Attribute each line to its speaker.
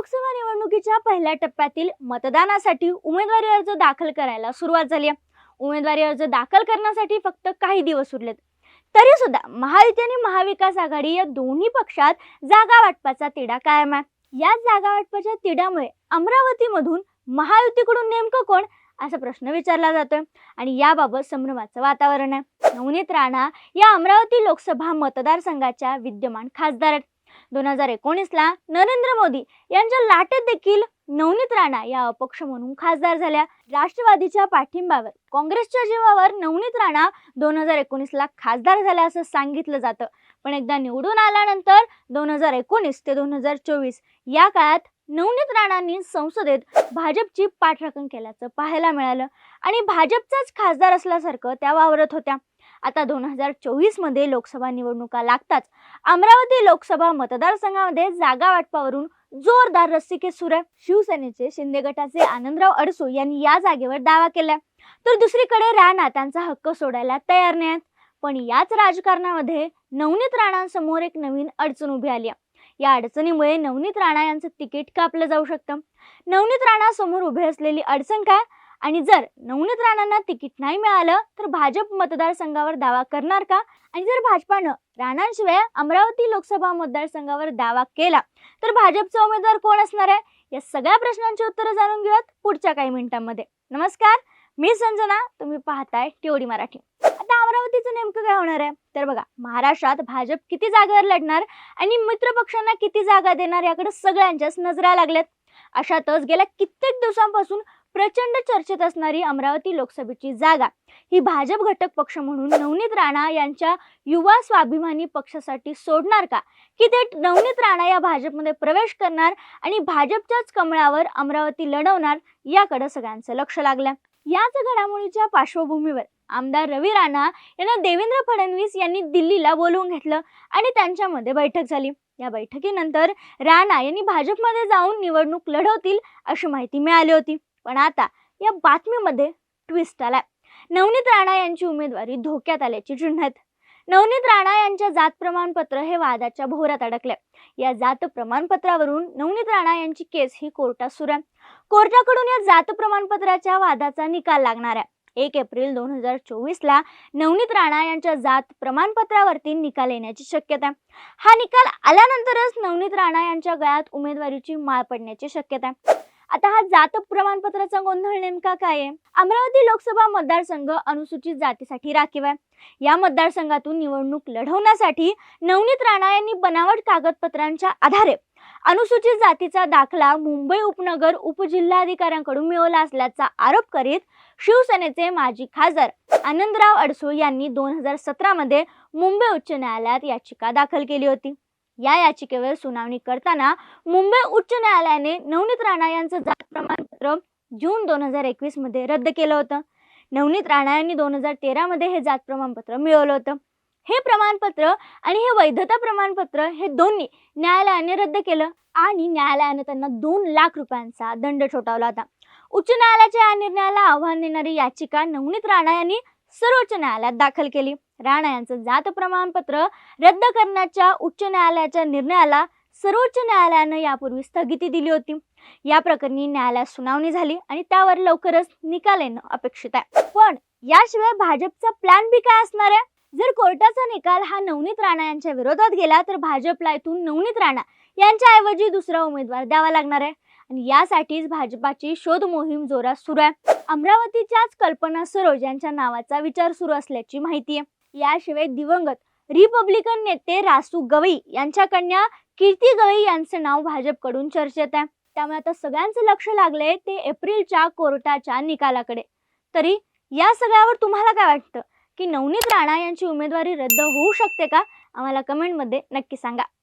Speaker 1: लोकसभा निवडणुकीच्या पहिल्या टप्प्यातील मतदानासाठी उमेदवारी अर्ज दाखल करायला सुरुवात झाली आहे. उमेदवारी अर्ज दाखल करण्यासाठी फक्त काही दिवस उरलेत. तरी सुद्धा महायुती आणि महाविकास आघाडी या दोन्ही पक्षात जागा वाटपाचा तिढा कायम आहे. या जागा वाटपाच्या तिढ्यामुळे अमरावतीमधून महायुतीकडून नेमकं कोण? असा प्रश्न विचारला जातोय. आणि याबाबत संभ्रमाचं वातावरण आहे. नवनीत राणा या अमरावती लोकसभा मतदारसंघाच्या विद्यमान खासदार आहेत. दोन हजार एकोणीसला नरेंद्र मोदी यांच्या लाटेत देखील नवनीत राणा या अपक्ष म्हणून खासदार झाल्या. राष्ट्रवादीच्या पाठिंब्यावर काँग्रेसच्या जीवावर नवनीत राणा दोन हजार एकोणीसला खासदार झाल्या असं सांगितलं जातं. पण एकदा निवडून आल्यानंतर दोन हजार एकोणीस ते दोन हजार चोवीस या काळात नवनीत राणांनी संसदेत भाजपची पाठराखण केल्याचं पाहायला मिळालं. आणि भाजपचाच खासदार असल्यासारखं त्या वावरत होत्या. आता दोन हजार चोवीसमध्ये लोकसभा निवडणुका लागताच अमरावती लोकसभा मतदारसंघामध्ये जागा वाटपावरून जोरदार रस्सीखेच सुरू आहे. शिवसेनेचे शिंदे गटाचे आनंदराव अडसू यांनी या जागेवर दावा केलाय. तर दुसरीकडे राणा त्यांचा हक्क सोडायला तयार नाहीत. पण याच राजकारणामध्ये नवनीत राणांसमोर एक नवीन अडचण उभी आली आहे. या अडचणीमुळे नवनीत राणा यांचं तिकीट कापलं जाऊ शकतं. नवनीत राणा समोर उभे असलेली अडचण काय? आणि जर नवनीत राणांना तिकीट नाही मिळालं तर भाजप मतदारसंघावर दावा करणार का? आणि जर भाजपानं राणांशिवाय अमरावती लोकसभा मतदारसंघावर दावा केला तर भाजपचा उमेदवार कोण असणार आहे? या सगळ्या प्रश्नांची उत्तरं जाणून घेऊयात पुढच्या काही मिनिटांमध्ये. नमस्कार मी संजना तुम्ही पाहताय टिवडी मराठी. आता अमरावतीचं नेमकं काय होणार आहे? तर बघा महाराष्ट्रात भाजप किती जागेवर लढणार आणि मित्र पक्षांना किती जागा देणार याकडे सगळ्यांच्याच नजरा लागल्यात. अशातच गेल्या कित्येक दिवसांपासून प्रचंड चर्चेत असणारी अमरावती लोकसभेची जागा ही भाजप घटक पक्ष म्हणून नवनीत राणा यांच्या युवा स्वाभिमानी पक्षासाठी सोडणार का? की ते नवनीत राणा या भाजपमध्ये प्रवेश करणार आणि भाजपच्याच कमळावर अमरावती लढवणार? याकडे सगळ्यांचं लक्ष लागलं याच घडामोडीच्या पार्श्वभूमीवर आमदार रवी राणा यांना देवेंद्र फडणवीस यांनी दिल्लीला बोलवून घेतलं आणि त्यांच्यामध्ये बैठक झाली. या बैठकीनंतर राणा यांनी भाजपमध्ये जाऊन निवडणूक लढवतील अशी माहिती मिळाली होती. पण आता या बातमीमध्ये ट्विस्ट आलाय. नवनीत राणा यांची उमेदवारी धोक्यात आल्याची चिन्ह आहेत नवनीत राणा यांच्या जात प्रमाणपत्र हे वादाच्या भोवऱ्यात अडकले. या जात प्रमाणपत्रावरून नवनीत राणा यांची केस ही कोर्टात सुरू आहे. कोर्टाकडून या जात प्रमाणपत्राच्या वादाचा निकाल लागणार आहे. एक एप्रिल दोन हजार चोवीसला नवनीत राणा यांच्या जात प्रमाणपत्रावरती निकाल येण्याची शक्यता आहे. हा निकाल आल्यानंतरच नवनीत राणा यांच्या गळ्यात उमेदवारीची माळ पडण्याची शक्यता आहे. आता हा जात प्रमाणपत्राचा गोंधळ नेमका काय आहे? अमरावती लोकसभा मतदारसंघ अनुसूचित जातीसाठी राखीव आहे. या मतदारसंघातून निवडणूक लढवण्यासाठी नवनीत राणा यांनी बनावट कागदपत्रांच्या आधारे अनुसूचित जातीचा दाखला मुंबई उपनगर उपजिल्हाधिकाऱ्यांकडून मिळवला असल्याचा आरोप करीत शिवसेनेचे माजी खासदार आनंदराव अडसूळ यांनी दोन हजार सतरामध्ये मुंबई उच्च न्यायालयात याचिका दाखल केली होती. या याचिकेवर सुनावणी करताना मुंबई उच्च न्यायालयाने नवनीत राणा यांचं जात प्रमाणपत्र जून दोन हजार एकवीसमध्ये रद्द केलं होतं. नवनीत राणा यांनी दोन हजार तेरा मध्ये हे जात प्रमाणपत्र मिळवलं होतं. हे प्रमाणपत्र आणि हे वैधता प्रमाणपत्र हे दोन्ही न्यायालयाने रद्द केलं आणि न्यायालयाने त्यांना दोन लाख रुपयांचा दंड ठोठावला होता. उच्च न्यायालयाच्या या निर्णयाला आव्हान देणारी याचिका नवनीत राणा यांनी सर्वोच्च न्यायालयात दाखल केली. राणा यांचं जात प्रमाणपत्र रद्द करण्याच्या उच्च न्यायालयाच्या निर्णयाला सर्वोच्च न्यायालयानं यापूर्वी स्थगिती दिली होती. या प्रकरणी न्यायालयात सुनावणी झाली आणि त्यावर लवकरच निकाल येणं अपेक्षित आहे. पण याशिवाय भाजपचा प्लॅन बी काय असणार आहे? जर कोर्टाचा निकाल हा नवनीत राणा यांच्या विरोधात गेला तर भाजपला इथून नवनीत राणा यांच्याऐवजी दुसरा उमेदवार द्यावा लागणार आहे. आणि यासाठीच भाजपाची शोध मोहीम जोरात सुरू आहे. अमरावतीच्याच कल्पना सरोज यांच्या नावाचा विचार सुरू असल्याची माहिती आहे. याशिवाय दिवंगत. रिपब्लिकन नेते रासू गवई यांच्या कन्या कीर्ती गवई यांचं नाव भाजपकडून चर्चेत आहे. त्यामुळे आता सगळ्यांचं लक्ष लागलंय ते एप्रिलच्या कोर्टाच्या निकालाकडे. तरी या सगळ्यावर तुम्हाला काय वाटतं? की नवनीत राणा यांची उमेदवारी रद्द होऊ शकते का? आम्हाला कमेंटमध्ये नक्की सांगा.